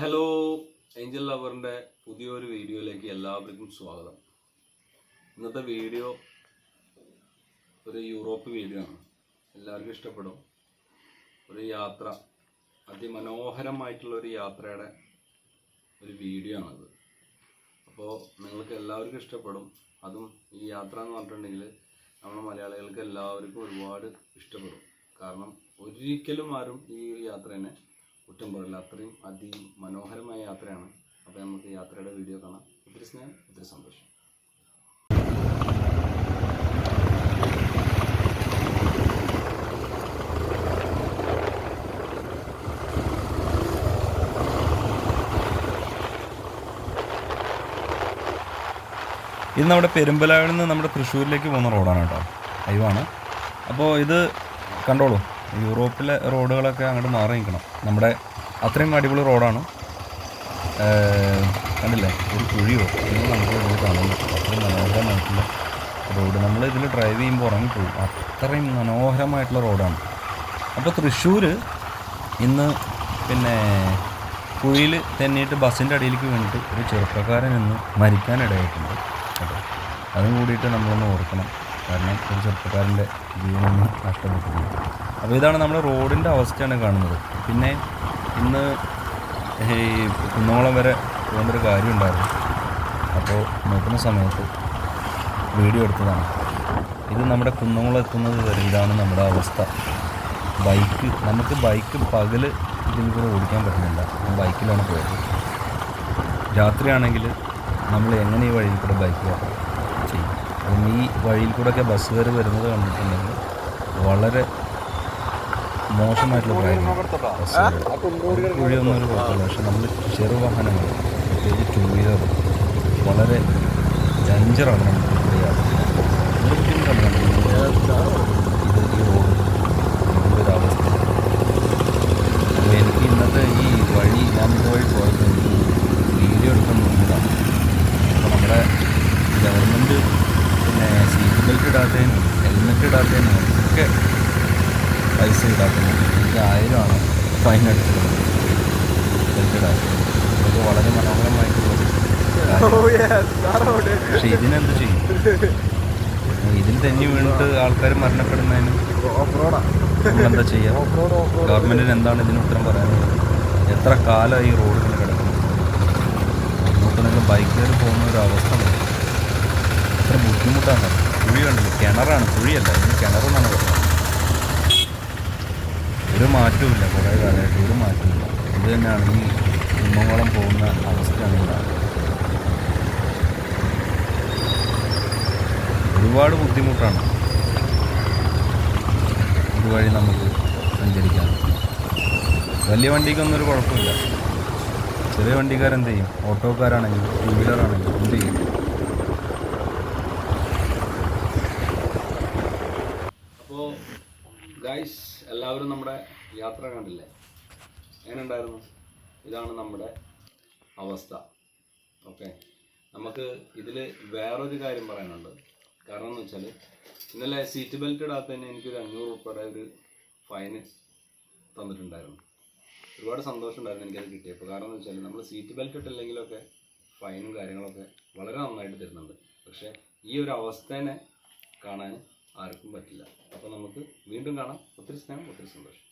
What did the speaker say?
Hello Angel ലവറിന്റെ പുതിയൊരു വീഡിയോയിലേക്ക് എല്ലാവർക്കും സ്വാഗതം. ഇന്നത്തെ വീഡിയോ ഒരു യൂറോപ്പ് വീഡിയോ ആണ്. എല്ലാവർക്കും ഇഷ്ടപ്പെടും. ഒരു യാത്ര അതിമനോഹരമായിട്ടുള്ള ഒരു യാത്രയുടെ ഒരു വീഡിയോ ആണത്. അപ്പോൾ നിങ്ങൾക്ക് എല്ലാവർക്കും ഇഷ്ടപ്പെടും. അതും ഈ യാത്ര എന്ന് പറഞ്ഞിട്ടുണ്ടെങ്കിൽ നമ്മുടെ മലയാളികൾക്ക് എല്ലാവർക്കും ഒരുപാട് ഇഷ്ടപ്പെടും. കാരണം ഒരിക്കലും ആരും ഈ യാത്രേനെ കുറ്റം പറയില്ല അത്രയും അതിമനോഹരമായ യാത്രയാണ്. അപ്പോൾ നമുക്ക് യാത്രയുടെ വീഡിയോ കാണാം. ഒത്തിരി സ്നേഹം ഒത്തിരി സന്തോഷം. ഇത് നമ്മുടെ പെരുമ്പലാവിൽ നിന്ന് നമ്മുടെ തൃശ്ശൂരിലേക്ക് പോകുന്ന റോഡാണ് കേട്ടോ. അയവാണ് അപ്പോൾ ഇത് കണ്ടോളൂ. യൂറോപ്പിലെ റോഡുകളൊക്കെ അങ്ങോട്ട് മാറി നിൽക്കണം. നമ്മുടെ അത്രയും അടിപൊളി റോഡാണ്. കണ്ടില്ലേ? ഒരു കുഴിയോ? ഇന്ന് നമുക്ക് ഇതിൽ കാണാൻ പറ്റും അത്രയും മനോഹരമായിട്ടുള്ള റോഡ്. നമ്മൾ ഇതിൽ ഡ്രൈവ് ചെയ്യുമ്പോൾ ഉറങ്ങിപ്പോകും അത്രയും മനോഹരമായിട്ടുള്ള റോഡാണ്. അപ്പോൾ തൃശ്ശൂർ ഇന്ന് പിന്നെ കുഴിയിൽ തെന്നിയിട്ട് ബസ്സിന്റെ അടിയിലേക്ക് വീണിട്ട് ഒരു ചെറുപ്പക്കാരൻ ഇന്ന് മരിക്കാനിടയായിട്ടുണ്ട്. കേട്ടോ അതും കൂടിയിട്ട് നമ്മളൊന്ന് ഓർക്കണം. കാരണം ഒരു ചെറുപ്പക്കാരന്റെ ജീവനൊന്ന് നഷ്ടപ്പെട്ടിട്ടുണ്ട് അപ്പോൾ ഇതാണ് നമ്മൾ റോഡിന്റെ അവസ്ഥയാണ് കാണുന്നത്. പിന്നെ ഇന്ന് ഈ കുന്നോളം വരെ പോകേണ്ട ഒരു കാര്യം ഉണ്ടായിരുന്നു. അപ്പോൾ നോക്കുന്ന സമയത്ത് വീഡിയോ എടുത്തതാണ്. ഇത് നമ്മുടെ കുന്നോളം എത്തുന്നത് വരെ ഇതാണ് നമ്മുടെ അവസ്ഥ. ബൈക്ക് നമുക്ക് ബൈക്ക് പകൽ ഇതിൽ കൂടെ ഓടിക്കാൻ പറ്റുന്നില്ല. ബൈക്കിലാണ് പോയത്. രാത്രിയാണെങ്കിൽ നമ്മൾ എങ്ങനെ ഈ വഴിയിൽ കൂടെ ബൈക്ക് ചെയ്യും? അപ്പം ഈ വഴിയിൽ കൂടെയൊക്കെ ബസ്സുകാർ വരുന്നത് കണ്ടിട്ടുണ്ടെങ്കിൽ വളരെ മോശമായിട്ടുള്ള ഡ്രൈവിംഗ് കുഴിയൊന്നും ഒരു കുഴപ്പമില്ല. പക്ഷെ നമ്മൾ ചെറുവാഹനങ്ങൾ പ്രത്യേകിച്ച് ടൂ വീലർ വളരെ ഡേഞ്ചറാണ് നമുക്ക് ബുദ്ധിമുട്ടാണ്. ഇത് ഈ റോഡ് ഇതിന്റെ ഒരു അവസ്ഥ. അപ്പോൾ എനിക്ക് ഇന്നത്തെ ഈ വഴി ഞാൻ ഇതുവഴി എനിക്ക് വീഡിയോ എടുക്കാൻ തോന്നിയതാണ് അപ്പോൾ നമ്മുടെ ഗവൺമെന്റ് പിന്നെ സീറ്റ് ബെൽറ്റ് ഇടാത്തതിനും ഹെൽമെറ്റ് ഇടാത്തതിനും ഒക്കെ പൈസ ഈടാക്കുന്നത് എനിക്ക് ആയിരമാണ് ഫൈൻ അടിച്ചിട്ടുള്ളത്. അത് വളരെ മനോഹരമായിട്ടുള്ള കാര്യമാണ്. പക്ഷെ ഇതിനെന്ത് ചെയ്യും? ഇതിൽ തന്നെ വീണിട്ട് ആൾക്കാർ മരണപ്പെടുന്നതിന് എന്താ ചെയ്യാം? ഗവൺമെന്റിന് എന്താണ് ഇതിന് ഉത്തരം പറയാനുള്ളത്? എത്ര കാലമായി ഈ റോഡിൽ കിടക്കുന്നത് നമുക്ക് നിങ്ങൾ ബൈക്ക് കയറി പോകുന്ന ഒരു അവസ്ഥ. എത്ര ബുദ്ധിമുട്ടാണ്. കുഴി കണ്ടില്ല. കിണറാണ്. കുഴിയല്ല. ഇതിന് കിണറെന്നാണ് പറയുന്നത്. ഒരു മാറ്റവുമില്ല. കുറേ കാലമായിട്ട് ഒരു മാറ്റമില്ല ഇത് തന്നെയാണ് ഈ കുന്നംകുളം പോകുന്ന അവസ്ഥയാണ് ഉണ്ടാകുന്നത്. ഒരുപാട് ബുദ്ധിമുട്ടാണ് ഇതുവഴി നമുക്ക് സഞ്ചരിക്കാൻ. വലിയ വണ്ടിക്കൊന്നും ഒരു കുഴപ്പമില്ല. ചെറിയ വണ്ടിക്കാരെന്ത് ചെയ്യും? ഓട്ടോക്കാരാണെങ്കിലും ടൂ വീലറാണെങ്കിലും എന്ത് ചെയ്യും? അപ്പോൾ ഗൈസ് എല്ലാവരും നമ്മുടെ യാത്ര കണ്ടില്ലേ? എങ്ങനെയുണ്ടായിരുന്നു? ഇതാണ് നമ്മുടെ അവസ്ഥ. ഓക്കെ. നമുക്ക് ഇതിൽ വേറൊരു കാര്യം പറയാനുണ്ട്. കാരണം എന്ന് വെച്ചാൽ ഇന്നലെ സീറ്റ് ബെൽറ്റ് ഇടാത്ത തന്നെ എനിക്കൊരു അഞ്ഞൂറ് ഉൾപ്പെടെ ഒരു ഫൈന് തന്നിട്ടുണ്ടായിരുന്നു. ഒരുപാട് സന്തോഷമുണ്ടായിരുന്നു എനിക്കത് കിട്ടിയപ്പോൾ കാരണം എന്ന് വെച്ചാൽ നമ്മൾ സീറ്റ് ബെൽറ്റ് ഇട്ടില്ലെങ്കിലൊക്കെ ഫൈനും കാര്യങ്ങളൊക്കെ വളരെ നന്നായിട്ട് തരുന്നുണ്ട്. പക്ഷേ ഈ ഒരു അവസ്ഥേനെ കാണാൻ ആർക്കും പറ്റില്ല. അപ്പോൾ നമുക്ക് വീണ്ടും കാണാം. ഒത്തിരി സ്നേഹം ഒത്തിരി സന്തോഷം.